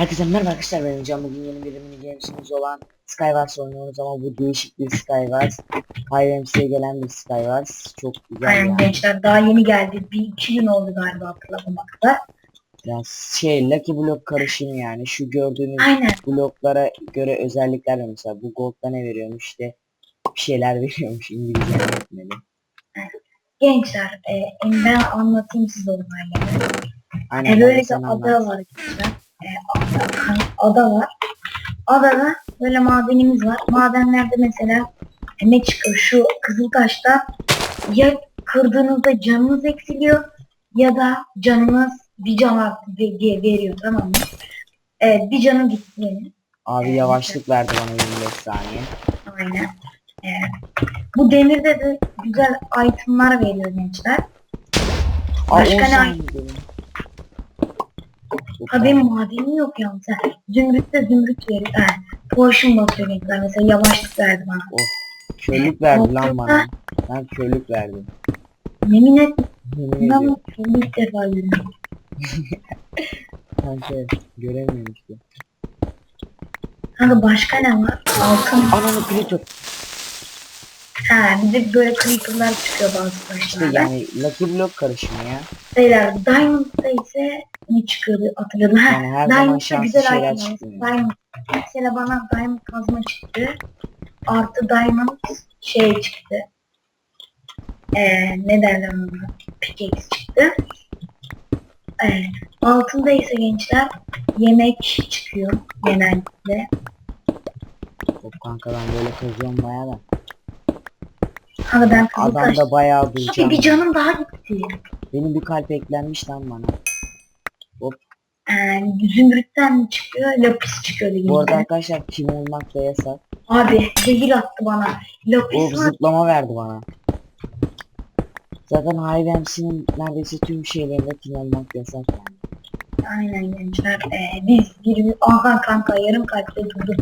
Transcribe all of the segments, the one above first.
Herkese merhaba arkadaşlar ben Can bugün yeni bir mini gamesimiz olan Skywars oynuyoruz ama bu değişik bir Skywars HMC'ye gelen bir Skywars çok güzel Aynen yani. gençler daha yeni geldi. Bir iki gün oldu galiba hatırlamamakta. yani şey Lucky Block karışımı yani şu gördüğünüz Aynen. bloklara göre özellikler var mesela bu Gold'da ne veriyormuş işte bir şeyler veriyormuş İngilizce öğretmeni. Gençler e, en- ben anlatayım size olayları. Aynen E, ben böyle de bir sana ada var gençler. Ada, var. Adada böyle madenimiz var. Madenlerde mesela ne çıkıyor? Şu Kızıltaş'ta ya kırdığınızda canınız eksiliyor ya da canınız bir can artı ve- veriyor tamam mı? E, bir canım gitti. Abi yavaşlık verdi bana 25 saniye. Aynen. Ee, bu demirde de güzel itemlar veriyor gençler. Aa 10 Başka ne benim madenim yok yalnız. ha. Zümrütte zümrüt veriyor. Ha, potion basıyor gençler. Mesela yavaşlık verdi bana. Körlük verdi lan bana. Ben körlük verdim. Yemin et Yemin ediyorum. ben ilk defa görüyorum. Kanka göremiyorum işte. Kanka başka ne var? Altın. Ananı Plüto. Ha bir de böyle creeper'lar çıkıyor bazı İşte taşlarda. yani Lucky Block karışımı ya. Beyler Diamond'da ise ne çıkıyordu hatırladım. Ha, Yani her zaman şanslı güzel şeyler çıkmıyor. Diamond. Mesela bana Diamond kazma çıktı. Artı Diamond şey çıktı. Ee, ne derler ona? Pickaxe çıktı. Evet. Altında ise gençler yemek çıkıyor genellikle. Hop kanka ben böyle kazıyorum baya da. Hani ben Kızıltaş... Adam da bayağı Abi duyacağım. bir canım daha gitti. Benim bir kalp eklenmiş lan bana. Ee, zümrütten mi çıkıyor? Lapis çıkıyor Bu arada arkadaşlar kim olmak da yasak. Abi zehir attı bana. Lapis var. zıplama verdi bana. Zaten Hive neredeyse tüm şeylerinde kim olmak yasak yani. Aynen gençler. Ee, biz bir aha kanka yarım kalpte durdum.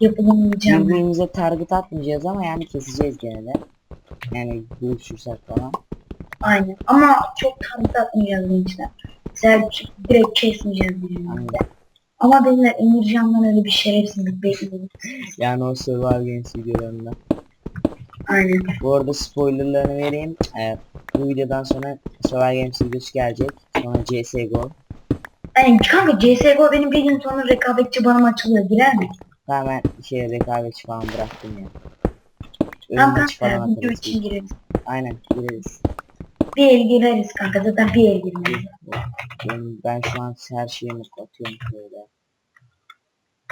Yapılamayacağım. Birbirimize target atmayacağız ama yani keseceğiz gene de. Yani görüşürsek falan. Aynen. Ama çok tanrı atmayacağız gençler. Mesela direkt kesmeyeceğiz birbirimizi. Ama beyler Emircan'dan öyle bir şerefsizlik bekliyorum. Yani o Survival Games videolarında. Aynen. Bu arada spoilerlarını vereyim. Ee, bu videodan sonra Survival Games videosu gelecek. Sonra CSGO. Aynen kanka CSGO benim bir gün sonra rekabetçi bana açılıyor. Girer mi? Tamamen şey rekabetçi falan bıraktım ya. Tamam kanka video için gireriz. Aynen gireriz. Bir el gireriz kanka zaten bir el girmeyiz. Ben, ben şu an her şeyimi atıyorum şöyle.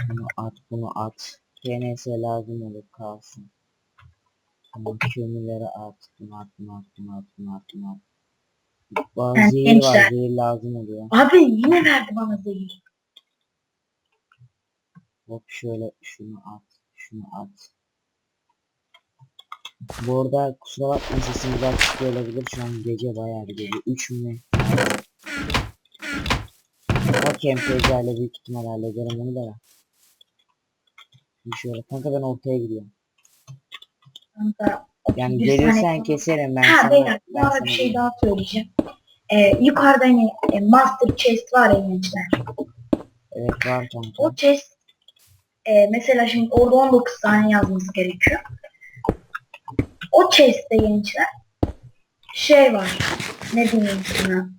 Bunu at bunu at. PNS lazım olur kalsın. Ama kömürleri at. Bunu at bunu at bunu at bunu at bunu at. Bazı Yani zehir var zehir lazım oluyor. Abi yine verdi bana zehir. Hop şöyle şunu at. Şunu at. Bu arada kusura bakmayın sesimiz az çıkıyor olabilir. Şu an gece bayağı bir gece. 3 mü? Okey MPC ile büyük ihtimal hallederim onu da. Şöyle kanka ben ortaya gidiyorum. Kanka. Yani gelirsen saniye- keserim ben Ha sana. beyler ben sana bir şey daha söyleyeceğim. Ee, yukarıda hani e, master chest var ya gençler. Evet var kanka. O chest e, mesela şimdi orada 19 tane yazması gerekiyor. O chest'te gençler şey var. Ne diyeyim sana?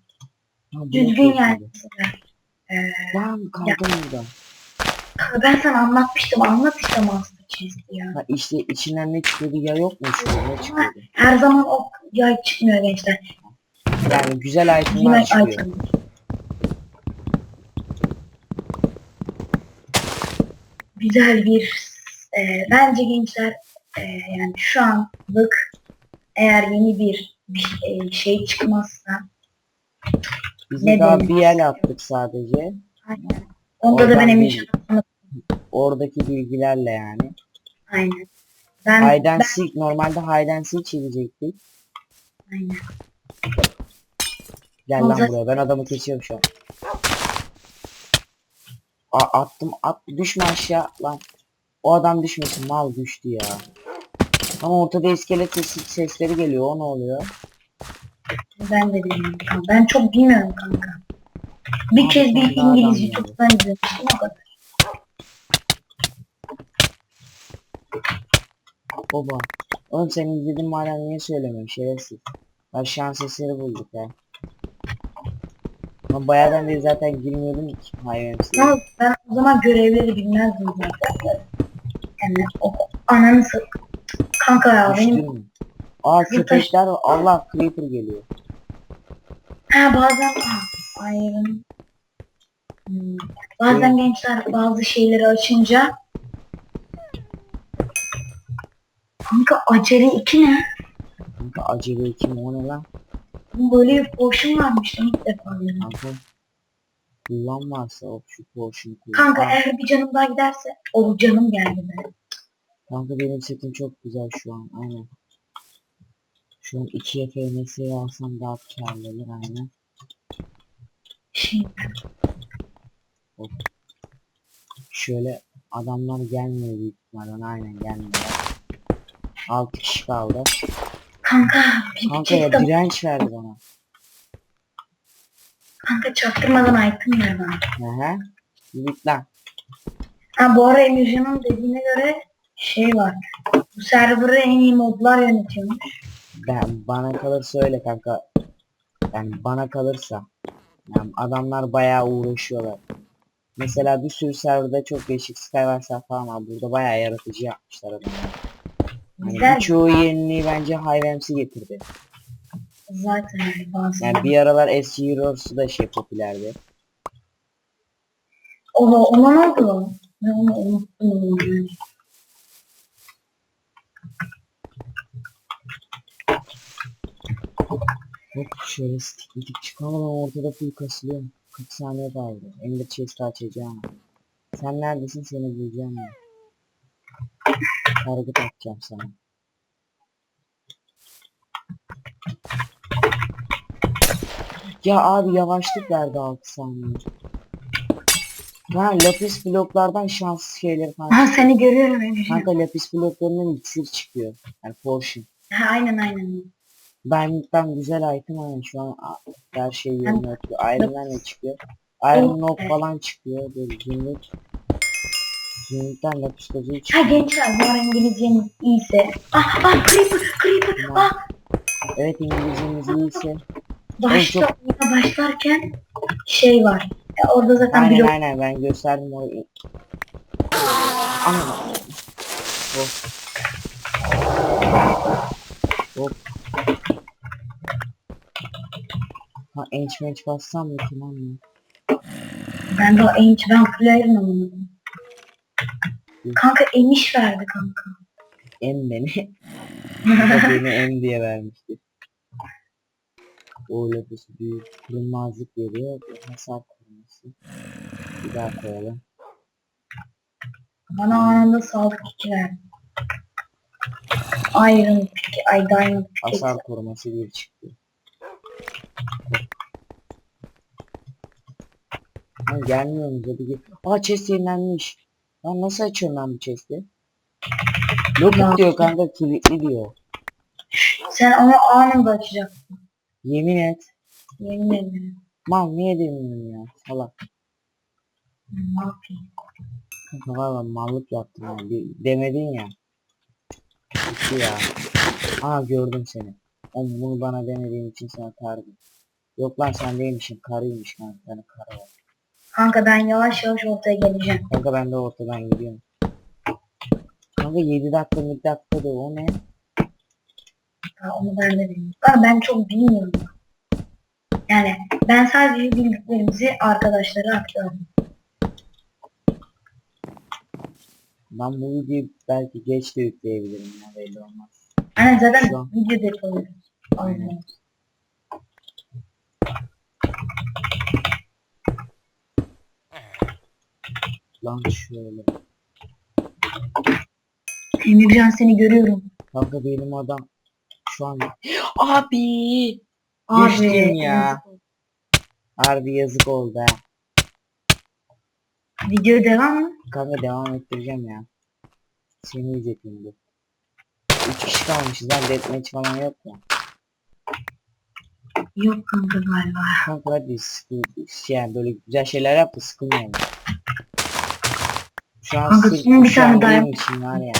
Düzgün yani mesela. Ee, Lan kaldım burada. kanka ben sana anlatmıştım. Anlat işte master chest'i ya. Ha işte içinden ne çıkıyordu ya yok mu şurada ne çıkıyordu? Her zaman o yay çıkmıyor gençler. Yani güzel itemler Yine çıkıyor. item. Güzel bir e, bence gençler e, yani şu anlık eğer yeni bir, bir e, şey çıkmazsa Biz Ne daha bir el attık sadece. aynen. Onda da Oradan ben bir- Emircan'ı Oradaki bilgilerle yani. aynen. Ben, Hide and ben seek normalde hide and seek çizecektik. aynen. Gel lan Olacak. buraya ben adamı kesiyorum şu an. A attım at düşme aşağı lan. O adam düşmesin mal düştü ya. Ama ortada iskelet sesi- sesleri geliyor o ne oluyor? Ben de bilmiyorum. Ben çok bilmiyorum kanka. Bir kez bir İngilizce yani. çoktan izlemiştim o kadar. Baba. Oğlum sen izledin madem niye söylemiyorsun şerefsiz. Bak şans eseri bulduk ya. Ama bayağıdan beri zaten girmiyordum ki IMC'ye. Ama ben o zaman görevleri bilmezdim zaten. Yani o ananı sık. Kanka ya benim? Aa Kızıl taş- köpekler var. Allah creeper geliyor. Ha bazen ayrım. Hmm. Bazen gençler bazı şeyleri açınca Kanka acele 2 ne? Kanka acele kim o ne lan? Böyle bir potion varmış lan ilk defa görüyorum. Kanka. Kullanmazsa o şu potion kullan. Kanka Kanka, eğer bir canım daha giderse o canım geldi be. Kanka benim setim çok güzel şu an aynen. Şu an 2 FNS'yi alsam daha karlı olur aynen. Şey, Şöyle adamlar gelmiyor büyük ihtimalle aynen gelmiyor. 6 kişi kaldı. kanka Kanka ya direnç verdi bana. Kanka çaktırmadan item ver bana. Hı hı. Git lan. Ha bu ara Emircan'ın dediğine göre şey var. Bu server'ı en iyi modlar yönetiyormuş. Ben bana kalırsa öyle kanka. Yani bana kalırsa. Yani adamlar bayağı uğraşıyorlar. Mesela bir sürü serverda çok değişik Skywars falan var. Burada bayağı yaratıcı yapmışlar adamlar. Hani Güzel. birçoğu yeniliği bence HiveMC getirdi. Zaten öyle bazı. Yani bir aralar SG Heroes'u da şey popülerdi. Ona, ona ne oldu? Ben onu unuttum. onu yani. Hop şöyle stikledik çıkalım ama ortada full kasılıyorum. 40 saniye kaldı. Ender chest'i açacağım. Sen neredesin seni bulacağım ya. Target atacağım sana. Ya abi yavaşlık verdi 6 saniye. Ha lapis bloklardan şans şeyleri falan. Aha seni görüyorum Emircan. Kanka lapis bloklarından iksir çıkıyor. Yani potion. Ha, aynen aynen. Benlikten güzel item aynen şu an her şey yerine atıyor. Iron Man çıkıyor? Iron evet. falan çıkıyor. Böyle zümrüt. Zümrütten lapis Ha çıkıyor. gençler bu ara İngilizceniz iyiyse. Ah ah creeper creeper ah Evet İngilizcemiz iyiyse. başta çok- oyuna başlarken şey var. E, orada zaten Aynen blok aynen ben gösterdim o. Ana. Hop. Hop. Ha enç menç bassam mı tamam mı? ben de o enç ben player'ın anlamadım. Kanka emiş verdi kanka. Em beni. O beni em diye vermişti. O lapisi büyük kırılmazlık veriyor. Hasar kırması. Bir daha koyalım. Bana anında sağlık 2 verdi. Iron pick, ay diamond pick. Hasar koruması bir çıktı. Ha, gelmiyor mu dedi. Aa chest yenilenmiş. Lan nasıl açıyorum ben bu chest'i? Yok diyor kanka kilitli diyor. Sen onu anında açacaksın. Yemin et. Yemin ederim. Mal niye demiyorum ya? Salak. Ne yapayım? Valla mallık yaptım ya. Demedin ya. Gitti ya. Aa gördüm seni. Oğlum bunu bana demediğin için sana kardım. Yok lan sen değilmişsin. Karıymış kanka. Yani karı var. Kanka ben yavaş yavaş ortaya geleceğim. Kanka ben de ortadan gidiyorum. Kanka 7 dakika 7 dakika da o ne? Ha, onu ben de bilmiyorum. Ama ben çok bilmiyorum. Yani ben sadece bildiklerimizi arkadaşlara aktardım. Ben bu videoyu belki geç de yükleyebilirim ya belli olmaz. Yani zaten Şu an- video depoluyoruz. Aynen. Lan şöyle. Emircan seni görüyorum. Kanka benim adam şu an abi Abi. Düştün ya. harbi yazık oldu ha. Video devam mı? Kanka devam ettireceğim ya. Seni izleteyim bu. 3 kişi kalmışız lan deathmatch falan yok mu? Yok kanka galiba. Kanka hadi sıkı, şey yani böyle güzel şeyler yap da sıkılmayalım. Şu an Kanka, sırf bir tane an daha benim için var ya.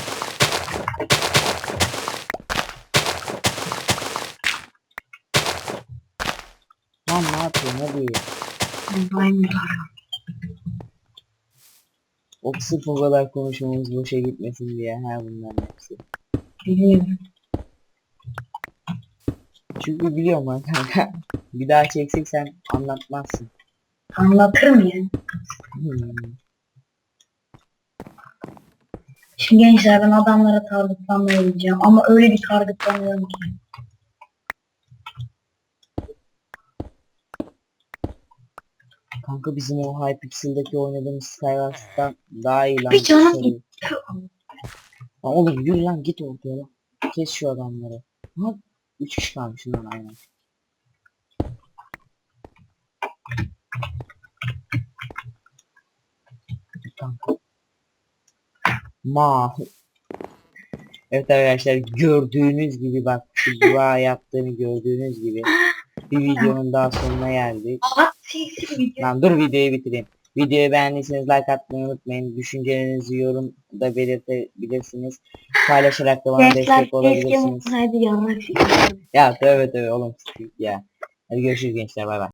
Lan ne yapıyorsun hadi. Diamond arıyorum. O sırf o kadar konuşmamız boşa gitmesin diye her bunların hepsi. Biliyorum. Çünkü biliyorum ben kanka. Bir daha çeksek sen anlatmazsın. Anlatırım yani. Hmm. Şimdi gençler ben adamlara targetlanmaya gideceğim. Ama öyle bir targetlanıyorum ki. Kanka bizim o Hypixel'daki oynadığımız Skywars'tan daha iyi lan. Bir canım gitti. Lan oğlum yürü lan git ortaya lan. Kes şu adamları. Ha 3 kişi kalmış lan aynen. Kanka. Ma. Evet arkadaşlar gördüğünüz gibi bak dua yaptığını gördüğünüz gibi bir videonun daha sonuna geldik. Video. Lan dur videoyu bitireyim. Videoyu beğendiyseniz like atmayı unutmayın. Düşüncelerinizi yorumda belirtebilirsiniz. Paylaşarak da bana destek olabilirsiniz. yanlış. Ya tövbe tövbe oğlum. Ya. Hadi görüşürüz gençler bay bay.